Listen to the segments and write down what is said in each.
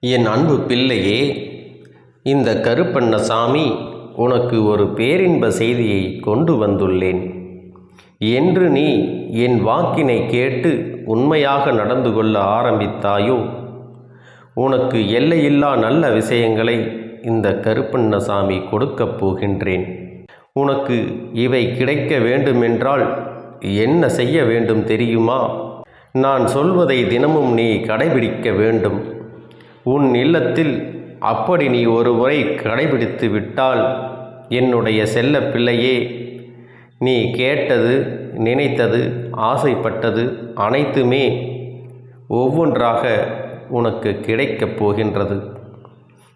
என் அன்பு பிள்ளையே இந்த கருப்பண்ணசாமி உனக்கு ஒரு பேரின்ப செய்தியை கொண்டு வந்துள்ளேன். என்று நீ என் வாக்கினை கேட்டு உண்மையாக நடந்து கொள்ள ஆரம்பித்தாயோ? உனக்கு எல்லையில்லா நல்ல விஷயங்களை இந்த கருப்பண்ணசாமி கொடுக்கப் போகின்றேன். உனக்கு இவை கிடைக்க வேண்டுமென்றால் என்ன செய்ய வேண்டும் தெரியுமா? நான் சொல்வதை தினமும் நீ கடைபிடிக்க வேண்டும். உன் இல்லத்தில் அப்படி நீ ஒரு முறை கடைபிடித்து விட்டால் என்னுடைய செல்ல பிள்ளையே நீ கேட்டது நினைத்தது ஆசைப்பட்டது அனைத்துமே ஒவ்வொன்றாக உனக்கு கிடைக்கப் போகின்றது.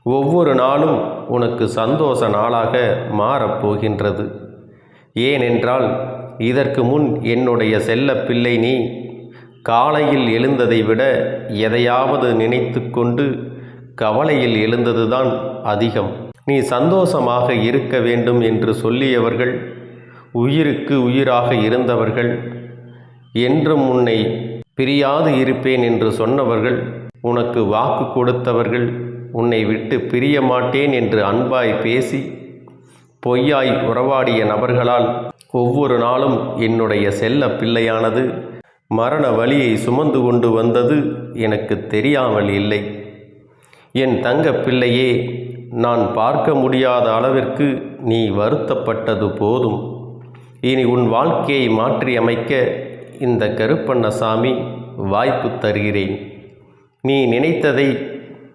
ஒவ்வொரு நாளும் உனக்கு சந்தோஷ நாளாக மாறப்போகின்றது ஏனென்றால் இதற்கு முன் என்னுடைய செல்ல பிள்ளை நீ காலையில் எழுந்ததை விட எதையாவது நினைத்து கொண்டு கவலையில் எழுந்ததுதான் அதிகம். நீ சந்தோஷமாக இருக்க வேண்டும் என்று சொல்லியவர்கள் உயிருக்கு உயிராக இருந்தவர்கள் என்றும் உன்னை பிரியாது இருப்பேன் என்று சொன்னவர்கள் உனக்கு வாக்கு கொடுத்தவர்கள் உன்னை விட்டு பிரிய மாட்டேன் என்று அன்பாய் பேசி பொய்யாய் உறவாடிய நபர்களால் ஒவ்வொரு நாளும் என்னுடைய செல்ல பிள்ளையானது. மரண வழியை சுமந்து கொண்டு வந்தது எனக்கு தெரியாமல் இல்லை. என் தங்க பிள்ளையே நான் பார்க்க முடியாத அளவிற்கு நீ வருத்தப்பட்டது போதும். இனி உன் வாழ்க்கையை மாற்றி அமைக்க இந்த கருப்பண்ணசாமி வாய்ப்பு தருகிறேன். நீ நினைத்ததை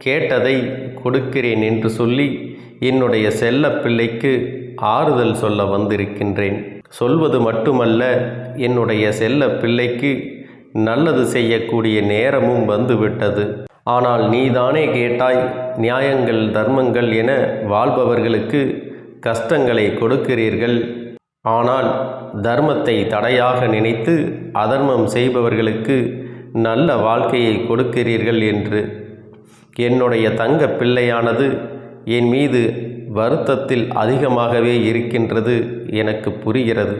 கேட்டதை கொடுக்கிறேன் என்று சொல்லி என்னுடைய செல்ல பிள்ளைக்கு ஆறுதல் சொல்ல வந்திருக்கின்றேன். சொல்வது மட்டுமல்ல என்னுடைய செல்ல பிள்ளைக்கு நல்லது செய்யக்கூடிய நேரமும் வந்துவிட்டது. ஆனால் நீதானே கேட்டாய் நியாயங்கள் தர்மங்கள் என வாழ்பவர்களுக்கு கஷ்டங்களை கொடுக்கிறீர்கள். ஆனால் தர்மத்தை தடையாக நினைத்து அதர்மம் செய்பவர்களுக்கு நல்ல வாழ்க்கையை கொடுக்கிறீர்கள் என்று. என்னுடைய தங்க பிள்ளையானது என் மீது வருத்தத்தில் அதிகமாகவே இருக்கின்றது எனக்கு புரிகிறது.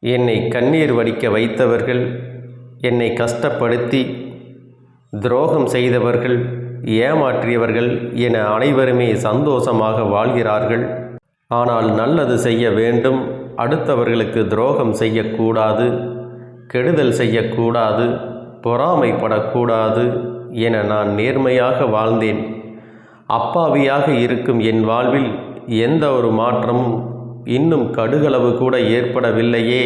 என்னை கண்ணீர் வடிக்க வைத்தவர்கள் என்னை கஷ்டப்படுத்தி துரோகம் செய்தவர்கள் ஏமாற்றியவர்கள் என அனைவருமே சந்தோஷமாக வாழ்கிறார்கள். ஆனால் நல்லது செய்ய வேண்டும் அடுத்தவர்களுக்கு துரோகம் செய்யக்கூடாது கெடுதல் செய்யக்கூடாது பொறாமைப்படக்கூடாது என நான் நேர்மையாக வாழ்ந்தேன். அப்பாவியாக இருக்கும் என் வாழ்வில் எந்த ஒரு மாற்றமும் இன்னும் கடுகளவு கூட ஏற்படவில்லையே.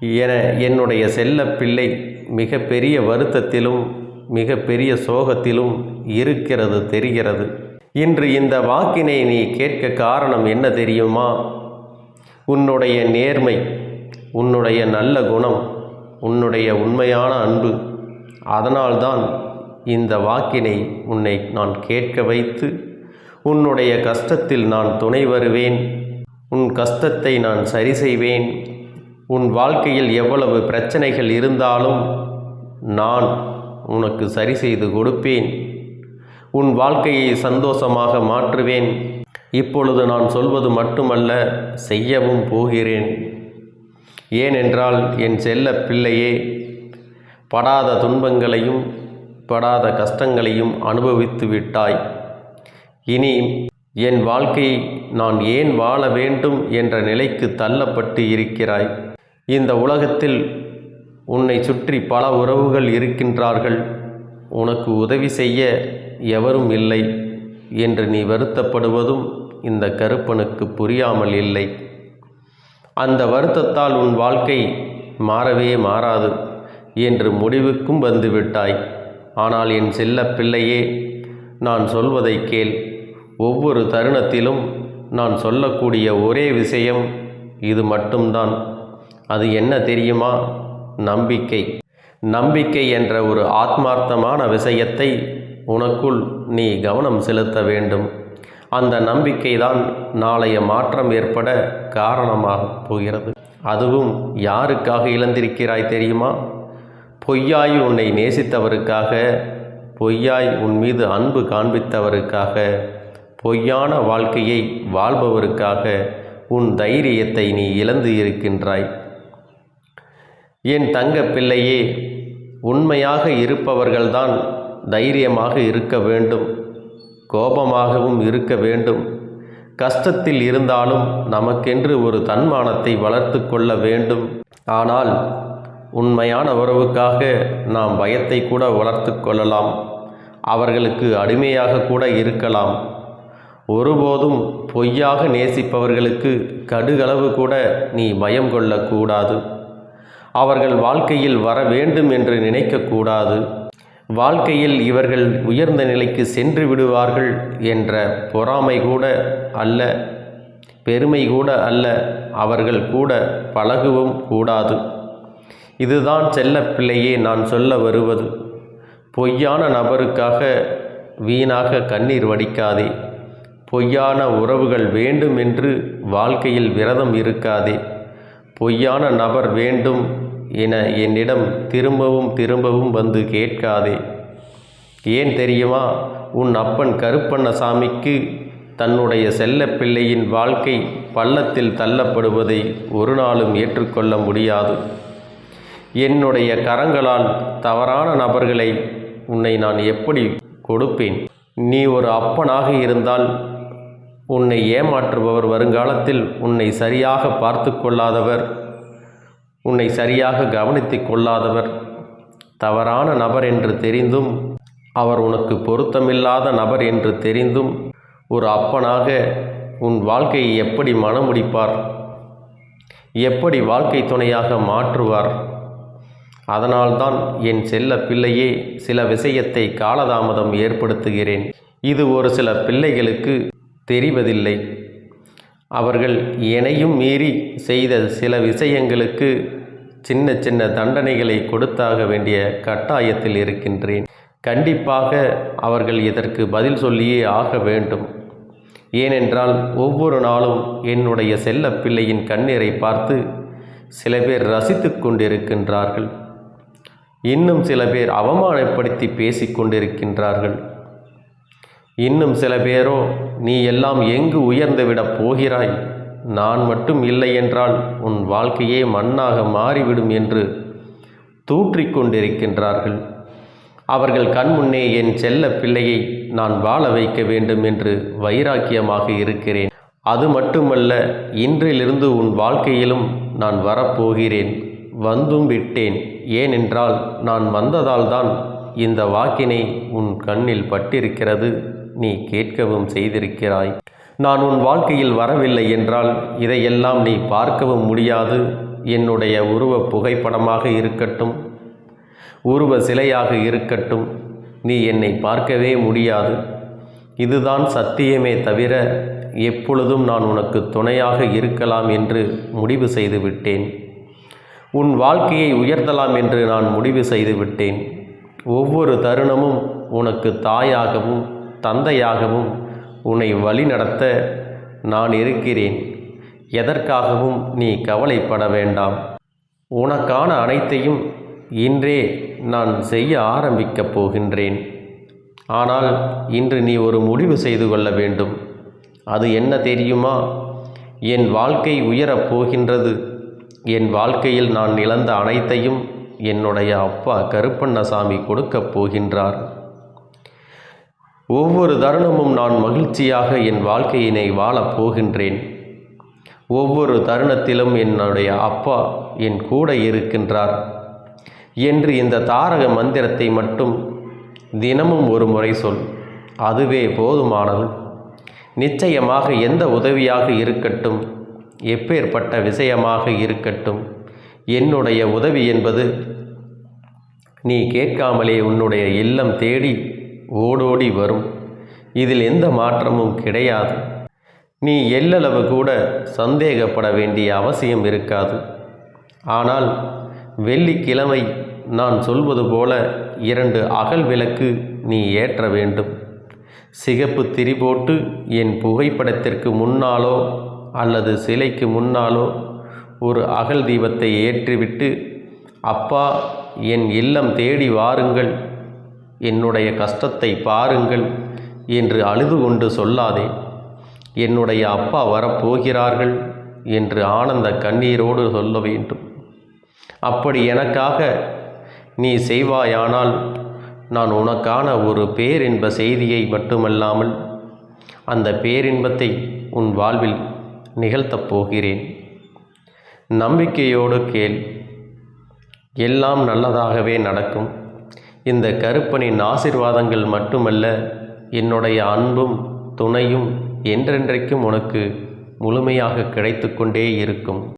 என என்னுடைய செல்ல பிள்ளை மிக பெரிய வருத்தத்திலும் மிக பெரிய சோகத்திலும் இருக்கிறது தெரிகிறது. இன்று இந்த வாக்கினை நீ கேட்க காரணம் என்ன தெரியுமா? உன்னுடைய நேர்மை உன்னுடைய நல்ல குணம் உன்னுடைய உண்மையான அன்பு அதனால்தான் இந்த வாக்கினை உன்னை நான் கேட்க வைத்து உன்னுடைய கஷ்டத்தில் நான் துணை வருவேன். உன் கஷ்டத்தை நான் சரி செய்வேன். உன் வாழ்க்கையில் எவ்வளவு பிரச்சனைகள் இருந்தாலும் நான் உனக்கு சரி செய்து கொடுப்பேன். உன் வாழ்க்கையை சந்தோஷமாக மாற்றுவேன். இப்பொழுது நான் சொல்வது மட்டுமல்ல செய்யவும் போகிறேன். ஏனென்றால் என் செல்ல பிள்ளையே படாத துன்பங்களையும் படாத கஷ்டங்களையும் அனுபவித்து விட்டாய். இனி என் வாழ்க்கையை நான் ஏன் வாழ வேண்டும் என்ற நிலைக்கு தள்ளப்பட்டு இருக்கிறாய். இந்த உலகத்தில் உன்னை சுற்றி பல உறவுகள் இருக்கின்றார்கள். உனக்கு உதவி செய்ய எவரும் இல்லை என்று நீ வருத்தப்படுவதும் இந்த கருப்பனுக்கு புரியாமல் இல்லை. அந்த வருத்தத்தால் உன் வாழ்க்கை மாறவே மாறாது என்று முடிவுக்கும் வந்துவிட்டாய் ஆனால் என் செல்ல பிள்ளையே நான் சொல்வதை கேள். ஒவ்வொரு தருணத்திலும் நான் சொல்லக்கூடிய ஒரே விஷயம் இது மட்டும்தான். அது என்ன தெரியுமா? நம்பிக்கை. நம்பிக்கை என்ற ஒரு ஆத்மார்த்தமான விஷயத்தை உனக்குள் நீ கவனம் செலுத்த வேண்டும். அந்த நம்பிக்கைதான் நாளைய மாற்றம் ஏற்பட காரணமாக போகிறது. அதுவும் யாருக்காக இழந்திருக்கிறாய் தெரியுமா? பொய்யாய் உன்னை நேசித்தவருக்காக பொய்யாய் உன் மீது அன்பு காண்பித்தவருக்காக பொய்யான வாழ்க்கையை வாழ்பவருக்காக உன் தைரியத்தை நீ இழந்து இருக்கின்றாய். என் தங்க பிள்ளையே உண்மையாக இருப்பவர்கள்தான் தைரியமாக இருக்க வேண்டும் கோபமாகவும் இருக்க வேண்டும். கஷ்டத்தில் இருந்தாலும் நமக்கென்று ஒரு தன்மானத்தை வளர்த்து கொள்ள வேண்டும். ஆனால் உண்மையான உறவுக்காக நாம் பயத்தை கூட வளர்த்து கொள்ளலாம். அவர்களுக்கு அடிமையாக கூட இருக்கலாம். ஒருபோதும் பொய்யாக நேசிப்பவர்களுக்கு கடுகளவு கூட நீ பயம் கொள்ளக்கூடாது அவர்கள் வாழ்க்கையில் வர வேண்டும் என்று நினைக்கக்கூடாது வாழ்க்கையில் இவர்கள் உயர்ந்த நிலைக்கு சென்று விடுவார்கள் என்ற பொறாமை கூட அல்ல பெருமை கூட அல்ல. அவர்கள் கூட பழகவும் கூடாது. இதுதான் செல்லப்பிள்ளையே நான் சொல்ல வருவது. பொய்யான நபருக்காக வீணாக கண்ணீர் வடிக்காதே. பொய்யான உறவுகள் வேண்டும் என்று வாழ்க்கையில் விரதம் இருக்காதே. பொய்யான நபர் வேண்டும் என என்னிடம் திரும்பவும் திரும்பவும் வந்து கேட்காதே. ஏன் தெரியுமா? உன் அப்பன் கருப்பண்ணசாமிக்கு தன்னுடைய செல்ல பிள்ளையின் வாழ்க்கை பள்ளத்தில் தள்ளப்படுவதை ஒரு நாளும் ஏற்றுக்கொள்ள முடியாது. என்னுடைய கரங்களால் தவறான நபர்களை உன்னை நான் எப்படி கொடுப்பேன்? நீ ஒரு அப்பனாக இருந்தால் உன்னை ஏமாற்றுபவர் வருங்காலத்தில் உன்னை சரியாக பார்த்து கொள்ளாதவர் உன்னை சரியாக கவனித்து கொள்ளாதவர். தவறான நபர் என்று தெரிந்தும் அவர் உனக்கு பொருத்தமில்லாத நபர் என்று தெரிந்தும் ஒரு அப்பனாக உன் வாழ்க்கையை எப்படி மனமுடிப்பார்? எப்படி வாழ்க்கை துணையாக மாற்றுவார்? அதனால்தான் என் செல்ல பிள்ளையே சில விஷயத்தை காலதாமதம் ஏற்படுத்துகிறேன். இது ஒரு சில பிள்ளைகளுக்கு தெரிவதில்லை. அவர்கள் எனையும் மீறி செய்த சில விஷயங்களுக்கு சின்ன சின்ன தண்டனைகளை கொடுத்தாக வேண்டிய கட்டாயத்தில் இருக்கின்றேன். கண்டிப்பாக அவர்கள் இதற்கு பதில் சொல்லியே ஆக வேண்டும். ஏனென்றால் ஒவ்வொரு நாளும் என்னுடைய செல்ல பிள்ளையின் கண்ணீரை பார்த்து சில பேர் ரசித்து கொண்டிருக்கின்றார்கள். இன்னும் சில பேர் அவமானப்படுத்தி பேசிக் கொண்டிருக்கின்றார்கள். இன்னும் சில பேரோ நீ எல்லாம் எங்கு உயர்ந்துவிடப் போகிறாய்? நான் மட்டும் இல்லை என்றால் உன் வாழ்க்கையே மண்ணாக மாறிவிடும் என்று தூற்றிக் கொண்டிருக்கின்றார்கள். அவர்கள் கண்முன்னே என் செல்ல பிள்ளையை நான் வாழ வைக்க வேண்டும் என்று வைராக்கியமாக இருக்கிறேன். அது மட்டுமல்ல இன்றிலிருந்து உன் வாழ்க்கையிலும் நான் வரப்போகிறேன். வந்தும் விட்டேன். ஏனென்றால் நான் வந்ததால்தான் இந்த வாக்கினை உன் கண்ணில் பட்டிருக்கிறது. நீ கேட்கவும் செய்திருக்கிறாய். நான் உன் வாழ்க்கையில் வரவில்லை என்றால் இதையெல்லாம் நீ பார்க்கவும் முடியாது. என்னுடைய உருவ புகைப்படமாக இருக்கட்டும். உருவ சிலையாக இருக்கட்டும். நீ என்னை பார்க்கவே முடியாது. இதுதான் சத்தியமே தவிர எப்பொழுதும் நான் உனக்கு துணையாக இருக்கலாம் என்று முடிவு செய்து விட்டேன். உன் வாழ்க்கையை உயர்த்தலாம் என்று நான் முடிவு செய்து விட்டேன் ஒவ்வொரு தருணமும் உனக்கு தாயாகவும் தந்தையாகவும் உன்னை வழிநடத்த நான் இருக்கிறேன். எதற்காகவும் நீ கவலைப்பட வேண்டாம். உனக்கான அனைத்தையும் இன்றே நான் செய்ய ஆரம்பிக்கப் போகின்றேன். ஆனால் இன்று நீ ஒரு முடிவு செய்து கொள்ள வேண்டும். அது என்ன தெரியுமா? என் வாழ்க்கை உயரப் போகின்றது. என் வாழ்க்கையில் நான் இழந்த அனைத்தையும் என்னுடைய அப்பா கருப்பண்ணசாமி கொடுக்கப் போகின்றார். ஒவ்வொரு தருணமும் நான் மகிழ்ச்சியாக என் வாழ்க்கையினை வாழப் போகின்றேன். ஒவ்வொரு தருணத்திலும் என்னுடைய அப்பா என் கூட இருக்கின்றார். என்று இந்த தாரக மந்திரத்தை மட்டும் தினமும் ஒரு முறை சொல். அதுவே போதுமானது. நிச்சயமாக எந்த உதவியாக இருக்கட்டும். எப்பேற்பட்ட விஷயமாக இருக்கட்டும். என்னுடைய உதவி என்பது நீ கேட்காமலே உன்னுடைய இல்லம் தேடி ஓடோடி வரும். இதில் எந்த மாற்றமும் கிடையாது. நீ எல்லளவு கூட சந்தேகப்பட வேண்டிய அவசியம் இருக்காது. ஆனால் வெள்ளிக்கிழமை நான் சொல்வது போல இரண்டு அகல் விளக்கு நீ ஏற்ற வேண்டும். சிகப்பு திரி போட்டு என் புகைப்படத்திற்கு முன்னாலோ அல்லது சிலைக்கு முன்னாலோ ஒரு அகல் தீபத்தை ஏற்றிவிட்டு அப்பா என் இல்லம் தேடி வாருங்கள் என்னுடைய கஷ்டத்தை பாருங்கள் என்று அழுது கொண்டு சொல்லாதே. என்னுடைய அப்பா வரப்போகிறார்கள் என்று ஆனந்த கண்ணீரோடு சொல்ல வேண்டும். அப்படி எனக்காக நீ செய்வாயானால் நான் உனக்கான ஒரு பேரின்ப செய்தியை மட்டுமல்லாமல் அந்த பேரின்பத்தை உன் வாழ்வில் நிகழ்த்தப் போகிறேன். நம்பிக்கையோடு கேள். எல்லாம் நல்லதாகவே நடக்கும். இந்த கருப்பனின் ஆசிர்வாதங்கள் மட்டுமல்ல என்னுடைய அன்பும் துணையும் என்றென்றைக்கும் உனக்கு முழுமையாக கிடைத்து கொண்டே இருக்கும்.